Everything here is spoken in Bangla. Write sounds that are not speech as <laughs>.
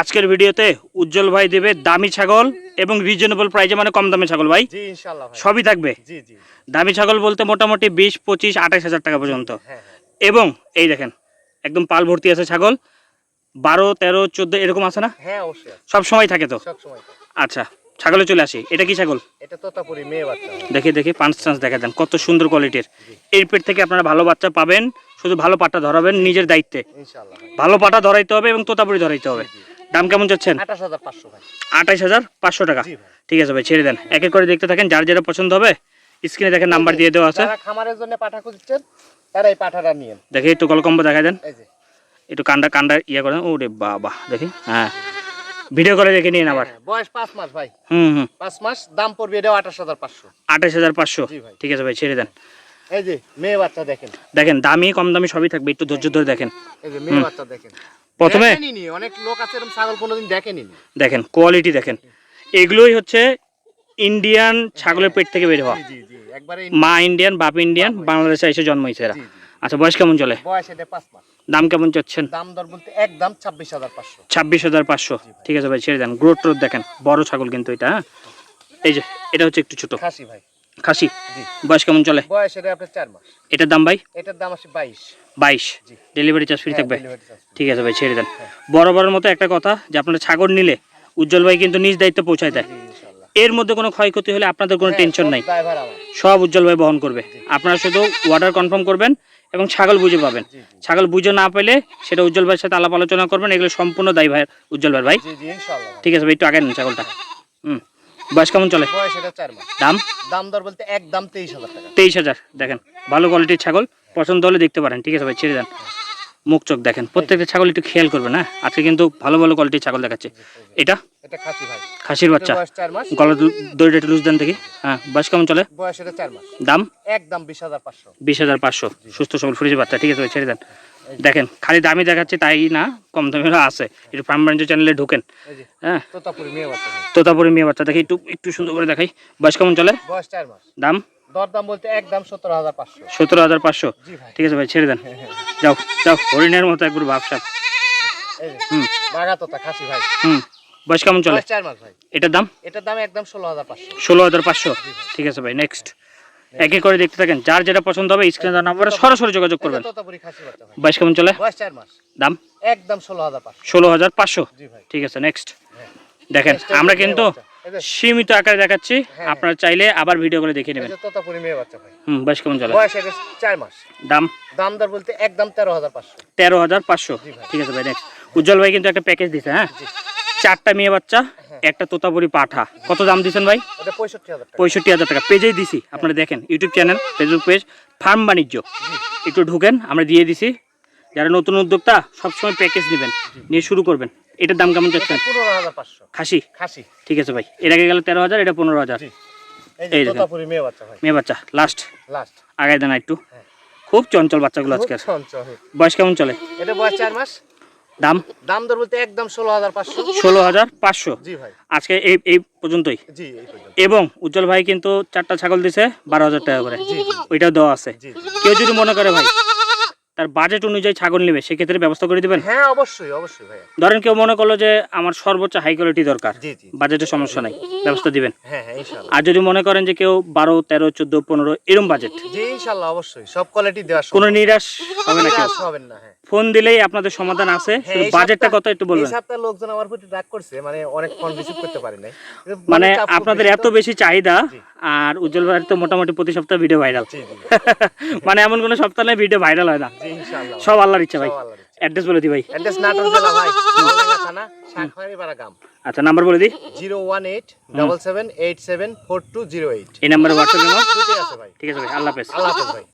আজকের ভিডিওতে উজ্জ্বল ভাই দেবে দামি ছাগল এবং রিজনেবল প্রাইজে মানে কম দামে ছাগল ভাই? সবই থাকবে? দামি ছাগল বলতে মোটামুটি বিশ পঁচিশ আঠাশ হাজার টাকা পর্যন্ত। হ্যাঁ হ্যাঁ। এবং এই দেখেন একদম পাল ভর্তি আছে ছাগল। বারো তেরো চোদ্দ এরকম আছে না? হ্যাঁ সব সময় থাকে তো? আচ্ছা ছাগলে চলে আসি। এটা কি ছাগল? এটা তোতাপুরি মেয়ে বাচ্চা। দেখি দেখি পাঁচ চান্স দেখা দেন। কত সুন্দর কোয়ালিটির এর। পেট থেকে আপনারা ভালো বাচ্চা পাবেন শুধু ভালো পাটা ধরাবেন নিজের দায়িত্বে। ভালো পাটা ধরাইতে হবে এবং তোতাপুরি ধরাইতে হবে। দাম কেমন যাচ্ছেন আঠাশ হাজার পাঁচশো টাকা। ঠিক আছে ভাই ছেড়ে দেন। এক এক করে দেখতে থাকেন যার যেটা পছন্দ হবে স্ক্রিনে দেখেন নাম্বার দিয়ে দেওয়া আছে। খামারের জন্য পাঠা খুঁজছেন তারা এই পাঠাটা নিয়েন। দেখি একটু কলকম্ব দেখা দেন। একটু কান্ডা কান্ডা ইয়ে করেন। ও রে বাবা দেখি হ্যাঁ। ভিডিও করে দেখে নিন আবার। হ্যাঁ, বয়স পাঁচ মাস ভাই। হুম হুম। পাঁচ মাস দাম পড়বে এটাও আঠাশ হাজার পাঁচশো। আঠাশ হাজার পাঁচশো। ঠিক আছে ভাই ছেড়ে দেন। এই যে মেয়ে বাচ্চা দেখেন। দেখেন দামি কম দামি সবই থাকবে। একটু ধৈর্য ধরে দেখেন। এই যে মেয়ে বাচ্চা দেখেন। প্রথমে অনেক লোক আছে এরকম ছাগল কোনোদিন দেখেনি দেখেন কোয়ালিটি দেখেন। এগুলোই হচ্ছে ইন্ডিয়ান ছাগলের পেট থেকে বের হওয়া। মা ইন্ডিয়ান বাপ ইন্ডিয়ান বাংলাদেশে এসে জন্ম হয়েছে এরা। আচ্ছা বয়স কেমন চলে? দাম কেমন চাচ্ছেন? দাম দর বলতে একদম ছাব্বিশ হাজার পাঁচশো। ছাব্বিশ হাজার পাঁচশো। ঠিক আছে ভাই ছেড়ে দেন। গ্রোথ টোথ দেখেন। বড় ছাগল কিন্তু এটা হ্যাঁ? এই যে এটা হচ্ছে একটু ছোট। খাসি ভাই। খাসি? বয়স কেমন চলে? বয়স এটা আপনার চার মাস। এটার দাম ভাই? এটার দাম আছে বাইশ। বাইশ। জি। ডেলিভারি চার্জ ফ্রি হ্যাঁ, থাকবে। ঠিক আছে ভাই ছেড়ে দেন। বড় বড়ের মতো একটা কথা যে আপনারা ছাগল নিলে উজ্জ্বল ভাই কিন্তু নিজ দায়িত্ব পৌঁছায় দেয়। এর মধ্যে কোনো ক্ষয়ক্ষতি হলে আপনাদের কোনো হ্যাঁ, টেনশন নাই। সব উজ্জ্বল ভাই বহন করবে। আপনারা শুধু অর্ডার কনফার্ম করবেন এবং ছাগল বুঝে পাবেন। ছাগল বুঝে না পেলে সেটা উজ্জ্বল ভাইয়ের সাথে আলাপ আলোচনা করবেন। এগুলো সম্পূর্ণ দায়ী ভাই উজ্জ্বল ভাই ভাই। ঠিক আছে ভাই একটু আগে নেন ছাগলটা। হুম। বয়স কেমন চলে? বয়স এটা চার মাস। দাম? দাম দর বলতে এক দাম তেইশ হাজার টাকা। তেইশ হাজার দেখেন ভালো কোয়ালিটির ছাগল পছন্দ হলে দেখতে পারেন ঠিক আছে ভাই ছেড়ে দেন। মুখ চোখ দেখেন প্রত্যেকটা ছাগল একটু খেয়াল করবেন হ্যাঁ? আজকে কিন্তু ভালো ভালো কোয়ালিটির ছাগল দেখাচ্ছে। এটা? এটা খাসি ভাই। খাসির বাচ্চা। গলা দড়িটা একটু লুজ দেন দেখি। হ্যাঁ বয়স কেমন চলে? বয়স এটা চার মাস। দাম? এক দাম বিশ হাজার পাঁচশো। বিশ হাজার পাঁচশো। সুস্থ সবল ফ্রিজের বাচ্চা ঠিক আছে ভাই ছেড়ে দেন। দেখেন খালি দামি দেখাচ্ছে তাই না কম দামেরও আছে। একটু ফার্ম ব্রাঞ্চের চ্যানেলে ঢুকেন। হ্যাঁ। তোতাপুরি মেয়ে বাচ্চা তোতাপুরি মেয়ে বাচ্চা দেখি একটু একটু সুন্দর করে দেখাই। বয়স কেমন চলে? বয়স চার মাস। দাম? দর বলতে এক সতেরো হাজার পাঁচশো। সতেরো হাজার পাঁচশো। ঠিক আছে ভাই ছেড়ে দেন। যাও যাও হরিণের মতো একবার ভাবসাব হুম। বাঘা তোতা খাসি ভাই। হুম। বয়স কেমন চলে? চার মাস ভাই। এটার দাম? এটার দাম একদম ষোলো হাজার পাঁচশো। ষোলো হাজার পাঁচশো। ঠিক আছে ভাই নেক্সট এক এক করে দেখতে থাকেন। যার যেটা পছন্দ হবে স্ক্রিনে দেওয়া নাম্বারে সরাসরি যোগাযোগ করবেন। বয়স কেমন চলে? দাম? একদম ষোলো হাজার পাঁচশো। ষোলো হাজার পাঁচশো? ঠিক আছে নেক্সট হ্যাঁ। দেখেন আমরা কিন্তু সীমিত আকারে দেখাচ্ছি। হ্যাঁ। আপনারা চাইলে আবার ভিডিও করে দেখে নেবেন। তোতাপুরি মেয়ে বাচ্চা ভাই। হুম বয়স কেমন চলে? বয়স এটা মাস। দাম? দাম দর বলতে একদম তেরো হাজার পাঁচশো। তেরো হাজার পাঁচশো। জি ভাই। ঠিক আছে ভাই নেক্সট উজ্জ্বল ভাই কিন্তু একটা প্যাকেজ দিছে হ্যাঁ? চারটা মেয়ে বাচ্চা একটা তোতাপুরি পাঠা। কত দাম দিচ্ছেন ভাই? পঁয়ষট্টি হাজার টাকা। পেজেই দিছি আপনারা দেখেন YouTube channel Facebook page farm বাণিজ্য। একটু ঢুকেন আমরা দিয়ে দিছি। যারা নতুন উদ্যোক্তা সবসময় প্যাকেজ নেবেন নিয়ে শুরু করবেন। এটার দাম কেমন চাচ্ছেন? খাসি? খাসি। ঠিক আছে ভাই। এর আগে গেলে তেরো হাজার এটা পনেরো হাজার। এই মেয়ে বাচ্চা লাস্ট লাস্ট আগায় দেন একটু হ্যাঁ। খুব চঞ্চল বাচ্চাগুলো আজকে বয়স কেমন চলে? এটা বয়স চার মাস। দাম? দাম দর বলতে একদম ষোলো হাজার পাঁচশো। ষোলো হাজার পাঁচশো? জি ভাই। আজকে এই এই পর্যন্তই? জি এবং উজ্জ্বল ভাই কিন্তু চারটা ছাগল দিছে বারো হাজার টাকা করে। ওইটাও দেওয়া আছে। কেউ যদি মনে করে ভাই তার বাজেট অনুযায়ী ছাগল নেবে সেক্ষেত্রে ব্যবস্থা করে দিবেন? হ্যাঁ অবশ্যই অবশ্যই ভাইয়া। ধরেন কেউ মনে করল যে আমার সর্বোচ্চ হাই কোয়ালিটি দরকার বাজেটের সমস্যা নাই ব্যবস্থা দিবেন? হ্যাঁ হ্যাঁ আর যদি মনে করেন যে কেউ বারো তেরো চোদ্দ পনেরো এরম বাজেট জি ইনশাল্লাহ অবশ্যই। সব কোয়ালিটি দেওয়ার কোনো নিরাশ হবে না কেউ? হবেন না হ্যাঁ। ফোন দিলেই আপনাদের সমাধান আছে হ্যাঁ, শুধু বাজেটটা কত একটু বলবেন। এই সপ্তাহে লোকজন আমার প্রতি রাগ করছে মানে অনেক ফোন রিসিভ করতে পারি নাই। <laughs> মানে আপনাদের এত বেশি চাহিদা আর উজ্জ্বল ভাইয়ের তো মোটামুটি প্রতি সপ্তাহে ভিডিও ভাইরাল <laughs> মানে এমন কোনো সপ্তাহ নেই ভিডিও ভাইরাল হয় না। সব আল্লাহর ইচ্ছা ভাই। অ্যাড্রেস বলে দি ভাই। অ্যাড্রেস নাটোর জেলা ভাই। <laughs> থানা শাঁখমারিপাড়া গ্রাম। আচ্ছা নাম্বার বলে দিই। Zero one eight double seven eight seven four two zero eight. এই নাম্বারে হোয়াটসঅ্যাপ নাম্বার ঠিক আছে ভাই। ঠিক আছে ভাই আল্লাহ হাফেজ। আল্লাহ হাফেজ ভাই।